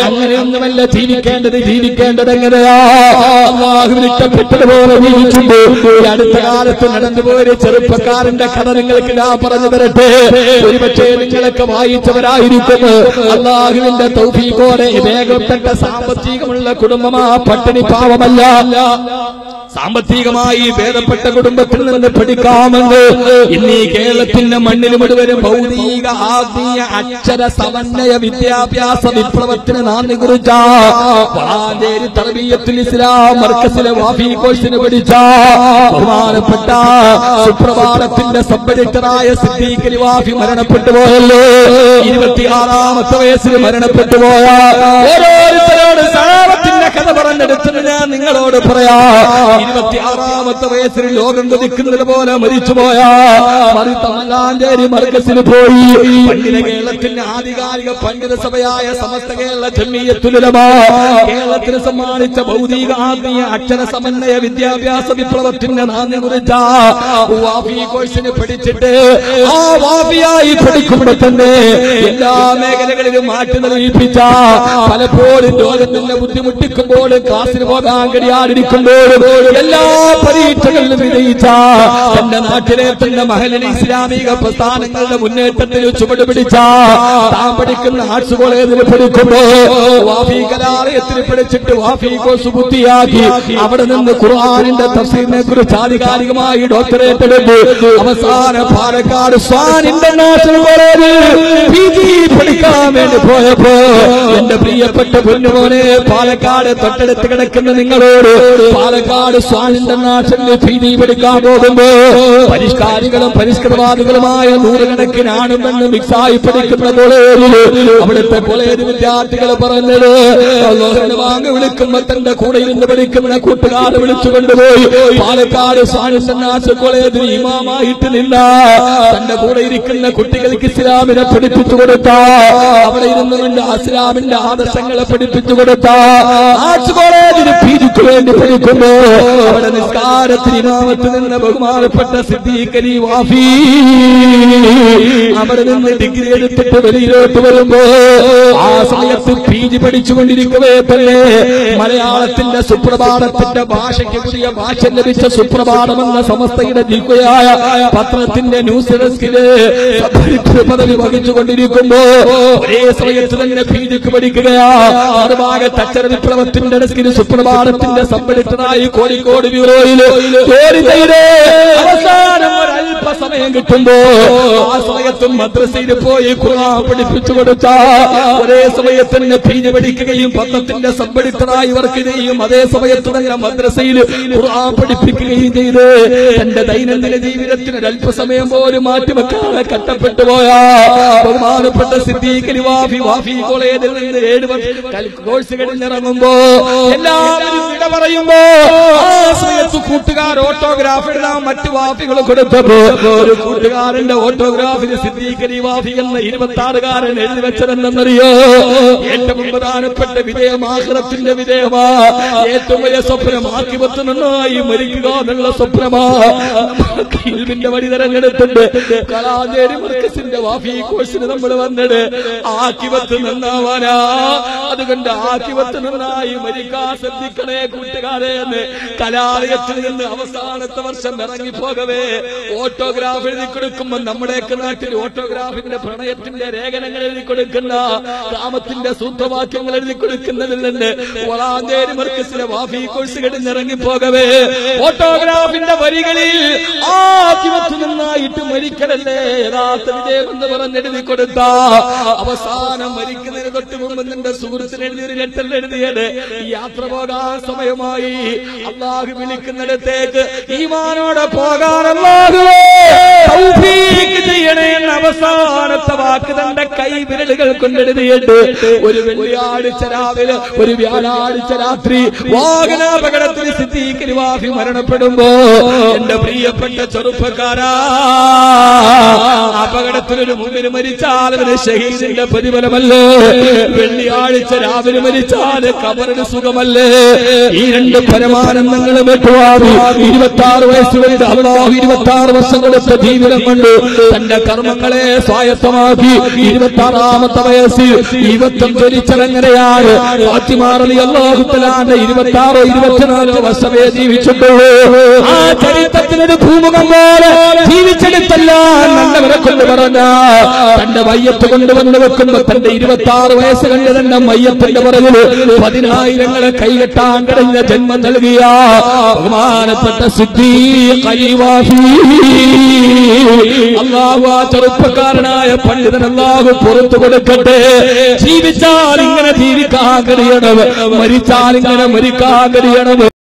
അങ്ങനെയൊന്നുമല്ല ജീവിക്കേണ്ടത് ജീവിക്കേണ്ടത് എങ്ങനെയാ അള്ളാഹുവിന് ഇഷ്ടപ്പെട്ടതുപോലെ ജീവിച്ചുണ്ട് ഈ അടുത്ത കാലത്ത് നടന്നുപോയ ചെറുപ്പക്കാരന്റെ കഥ നിങ്ങൾക്ക് ഞാൻ പറഞ്ഞു തരട്ടെ ഒരുപക്ഷെ നിങ്ങളൊക്കെ വായിച്ചവരായിരിക്കുന്നു അള്ളാഹുവിന്റെ തൗഫീഖോടെ വേഗപ്പെട്ട സാമ്പത്തികമുള്ള കുടുംബമാ പട്ടിണി പാവമല്ല സാമ്പത്തികമായി ഭേദപ്പെട്ട കുടുംബത്തിൽ നിന്ന് പഠിക്കാമെന്ന് ഇന്ന് ഈ കേരളത്തിന്റെ മണ്ണിൽ മുഴുവനും ഭൗതിക ആത്മീയ അക്ഷര സമന്വയ വിദ്യാഭ്യാസ വിപ്ലവത്തിന് നാന്ദി കുറിച്ച ഇസ്ലാം മർക്കസിലെ വാഫി കോഴ്സിന് പഠിച്ച ബഹുമാനപ്പെട്ട സുപ്രഭാതത്തിന്റെ സബ് സിദ്ധീകരി വാഫി മരണപ്പെട്ടു പോയല്ലോ. ഇരുപത്തിയാറാമത്തെ വയസ്സിൽ മരണപ്പെട്ടു പോയ ഓരോരുത്തരോട് കഥ പറഞ്ഞെടുത്തിട്ട് ഞാൻ നിങ്ങളോട് പറയാ ഇരുപത്തിയാറാമത്തെ വയസ്സിൽ ലോകം കൊതിക്കുന്നത് പോലെ മരിച്ചുപോയ മറിത്തമല്ലാഞ്ചേരി മർക്കസിൽ പോയി. കേരളത്തിന്റെ ആധികാരിക പണ്ഡിത സഭയായ സമസ്ത കേരള ചെമ്മീയത്തുലമാ കേരളത്തിന് സമ്മാനിച്ച ഭൗതിക ആത്മീയ അക്ഷര സമന്വയ വിദ്യാഭ്യാസ വിപ്ലവത്തിന്റെ നാന്ദി കുറിച്ച കോഴ്സിന് പഠിച്ചിട്ട് ആ വാഫിയായി പഠിക്കുമ്പോൾ തന്നെ എല്ലാ മേഖലകളിലും മാറ്റി നിർമ്മിപ്പിച്ച പലപ്പോഴും ലോകത്തിന്റെ ബുദ്ധിമുട്ടിക്കുമ്പോൾ ക്ലാസ്സിന് പോകാൻ കഴിയാതിരിക്കുമ്പോഴും എല്ലാ പരീക്ഷകളിലും വിജയിച്ച തന്റെ നാട്ടിലെ തന്റെ മഹലിന് ഇസ്ലാമിക പ്രസ്ഥാനങ്ങളുടെ മുന്നേറ്റത്തിൽ ചുവട് പിടിച്ച താൻ പഠിക്കുന്ന ആർട്സ് കോളേജിൽ പഠിക്കുമ്പോ വാഫി കലാലയത്തിൽ പഠിച്ചിട്ട് വാഫി കോഴ്സ് ബുദ്ധിയാക്കി അവിടെ നിന്ന് ഖുർആാനിന്റെ തഫ്സീറിനെ കുറിച്ച് ആധികാരികമായി ഡോക്ടറേറ്റ് എടുത്തു അവസാന പാലക്കാട് സ്വാൻ ഇന്റർനാഷണൽ കോളേജിൽ പഠിക്കാൻ വേണ്ടി പോയപ്പോ എന്റെ പ്രിയപ്പെട്ട പൊന്നുമോനെ പാലക്കാട് തൊട്ടടുത്ത് കിടക്കുന്ന നിങ്ങളോട് പാലക്കാട് സ്വാതന്ത്ര്യ ഇന്റർനാഷണൽ ഭീതി പിടിക്കാൻ പോകുമ്പോ പരിഷ്കാരികളും പരിഷ്കൃതവാദികളുമായ നൂറുകണക്കിന് ആണും പെണ്ണും മിക്സായി പഠിക്കുന്ന അവിടുത്തെ കോളേജ് വിദ്യാർത്ഥികൾ പറഞ്ഞത് വാങ്ങി വിളിക്കുമ്പോ തന്റെ കൂടെ ഇരുന്ന് പഠിക്കുന്ന കൂട്ടുകാർ വിളിച്ചു കൊണ്ടുപോയി. പാലക്കാട് ഇന്റർനാഷണൽ കോളേജിൽ ഇമാമായിട്ട് നിന്ന തന്റെ കൂടെ ഇരിക്കുന്ന കുട്ടികൾക്ക് ഇസ്ലാമിനെ പഠിപ്പിച്ചു കൊടുത്ത അവിടെ ഇരുന്ന് ഇസ്ലാമിന്റെ ആദർശങ്ങളെ പഠിപ്പിച്ചു കൊടുത്ത ആർട്സ് കോളേജിന് പീജിക്ക് വേണ്ടി പഠിക്കുമ്പോ അവിടെ നിസ്കാരത്തിന് ഇമാമത്ത് നിന്ന ബഹുമാനപ്പെട്ട സിദ്ദീഖ് അലി വാഫി. അവിടെ നിന്ന് ഡിഗ്രി എടുത്തിട്ട് വെളിയിലോട്ട് വരുമ്പോ ആ സമയത്ത് പി ജി പഠിച്ചുകൊണ്ടിരിക്കവേ തന്നെ മലയാളത്തിന്റെ സുപ്രഭാതത്തിന്റെ ഭാഷയ്ക്ക് പുതിയ ഭാഷ ലഭിച്ച സുപ്രഭാതം എന്ന ജിൽക്കുകയായ പത്രത്തിന്റെ ന്യൂസ് ഡെസ്കിൽ പദവി വഹിച്ചുകൊണ്ടിരിക്കുമ്പോ ഒരേ സമയത്ത് തന്നെ പി ജിക്ക് പഠിക്കുകയാ. മറുഭാഗത്ത് അക്ഷര വിപ്ലവത്തിന്റെ ഡെസ്കിന് സുപ്രഭാതത്തിന്റെ സബ്എഡിറ്ററായി കോഴിക്കോട് ബ്യൂറോയിൽ ജോലി അവസാനം ഒരല്പസമയം കിട്ടുമ്പോ ആ സമയത്തും മദ്രസയിൽ പോയി ഖുർആൻ പഠിപ്പിച്ചു കൊടുത്ത. ഒരേ സമയത്ത് തന്നെ പി പഠിക്കുകയും പത്രത്തിന്റെ സബ്എഡിറ്ററായി വർക്ക് അതേ സമയത്ത് തന്നെ മദ്രസയിൽ ഖുർആൻ പഠിപ്പിക്കുകയും ചെയ്ത് തന്റെ ദൈനംദിന ജീവിതത്തിന് അല്പസമയം പോലും മാറ്റിവെക്കാതെ കട്ടപ്പെട്ടു പോയ. ബഹുമാനപ്പെട്ട സിദ്ധീകരി വാഫി വാഫി കോളേജിൽ നിന്ന് ഏഴ് കോഴ്സ് കഴിഞ്ഞിറങ്ങുമ്പോ എല്ലാവരും വിട പറയുമ്പോ സമയത്ത് കൂട്ടുകാർ ഓട്ടോഗ്രാഫ് എഴുതാൻ മറ്റു വാഫികൾ കൊടുത്തപ്പോ ഒരു കൂട്ടുകാരന്റെ ഓട്ടോഗ്രാഫിന് സിദ്ദീഖ് വാഫി എന്ന ഇരുപത്തി ആറുകാരൻ എഴുതി വെച്ചതെന്നറിയോ ഏറ്റവും പ്രധാനപ്പെട്ട വിജയമാഹ്റത്തിന്റെ വിജയമാ. ഏറ്റവും വലിയ സ്വപ്നം ആക്കിപത്ത് നന്നായി മരിക്കുക എന്നുള്ള സ്വപ്നമാ. ഇൽമിന്റെ വഴി തെരഞ്ഞെടുത്തിട്ട് കലാചേരി മർക്കസിന്റെ വാഫി കോഴ്സിന് നമ്മൾ വന്നത് ആക്കിപത്ത് നന്നാവാനാ. അതുകൊണ്ട് ആക്കിപത്ത് നന്നായി മരിക്കാൻ ശ്രദ്ധിക്കണേ കൂട്ടുകാരെ എന്ന് കലാലയത്തിൽ നിന്ന് അവസാനത്തെ വർഷം ഇറങ്ങി പോകവേ ഓട്ടോഗ്രാഫ് എഴുതി കൊടുക്കുമ്പോ നമ്മുടെയൊക്കെ നാട്ടിൽ ഓട്ടോഗ്രാഫിന്റെ പ്രണയത്തിന്റെ ലേഖനങ്ങൾ എഴുതി കൊടുക്കുന്ന ഗ്രാമത്തിന്റെ സൂത്രവാക്യങ്ങൾ എഴുതി കൊടുക്കുന്നതിൽ നിന്ന് വളാന്തേരി മർക്കസിലെ വാഫി കോഴ്സ് കിടന്നിറങ്ങി പോകവേ ഓട്ടോഗ്രാഫിന്റെ വരികളിൽ ആദ്യമത്ത് നിന്നായിട്ട് മരിക്കണല്ലേ? യഥാർത്ഥ എന്ന് പറഞ്ഞെഴുതി കൊടുത്ത. അവസാനം മരിക്കുന്നതിന് തൊട്ട് മുമ്പ് നിന്റെ സുഹൃത്തിന് എഴുതിയൊരു ലെറ്റർ എഴുതിയത് യാത്ര പോകാൻ സമയമായി. അള്ളാഹു വിളിക്കുന്നിടത്തേക്ക് ഈമാനോടെ തൗഫീഖ് ചെയ്യണേ അവസാനത്തെ വാക്ക് തന്റെ കൈ വിരലുകൾ കൊണ്ടെഴുതിയിട്ട് ഒരു വെള്ളിയാഴ്ച രാവിലെ ഒരു വ്യാഴാഴ്ച രാത്രി വാഹനാപകടത്തിൽ സിദ്ദീഖ് വാഫി മരണപ്പെടുമ്പോ എന്റെ പ്രിയപ്പെട്ട ചെറുപ്പക്കാരാ അപകടത്തിൽ ഒരു മുമ്പിന് മരിച്ചാൽ അവന് ഷഹീദിന്റെ പ്രതിഫലമല്ലേ? വെള്ളിയാഴ്ച രാവിലെ മരിച്ചാൽ കബറിന് സുഖമല്ലേ? ഈ രണ്ട് പരമാനന്ദങ്ങളും വെട്ടുവാറി ഇരുപത്തി ആറ് വയസ്സ് വരെ അള്ളാഹു ഇരുപത്തി ആറ് വർഷങ്ങളത്തെ ജീവിതം കൊണ്ട്. തന്റെ കർമ്മങ്ങളെ സ്വായത്തമാക്കി. ഇരുപത്തി ആറാമത്തെ വയസ്സിൽ ഇരുപത്തം ജ്വലിച്ചതെങ്ങനെയാണ് ഫാത്തിമാറലി അള്ളാഹുത്തലാന്റെ ഇരുപത്തി ആറോ ഇരുപത്തിനാലോ വർഷമേ ജീവിച്ചിട്ടുള്ളൂ. ആ ചരിത്രത്തിനൊരു ഭൂമുഖം പോലെ ജീവിച്ചെടുത്തല്ല നല്ലവരെ കൊണ്ട് പറഞ്ഞ. തന്റെ മയ്യത്ത് കൊണ്ടുവന്ന് വെക്കുമ്പോ തന്റെ ഇരുപത്തി ആറ് വയസ്സ് കണ്ട് തന്റെ മയ്യത്തിന്റെ പുറകിൽ പതിനായിരങ്ങളെ കൈകെട്ടാൻ കഴിഞ്ഞ ജന്മം നൽകിയ. ബഹുമാനപ്പെട്ട അള്ളാഹു ആ ചെറുപ്പക്കാരനായ പണ്ഡിതൻ അള്ളാഹു പുറത്തു കൊടുക്കട്ടെ. ജീവിച്ചാൽ ഇങ്ങനെ ജീവിക്കാൻ കഴിയണം മരിച്ചാൽ ഇങ്ങനെ മരിക്കാൻ കഴിയണം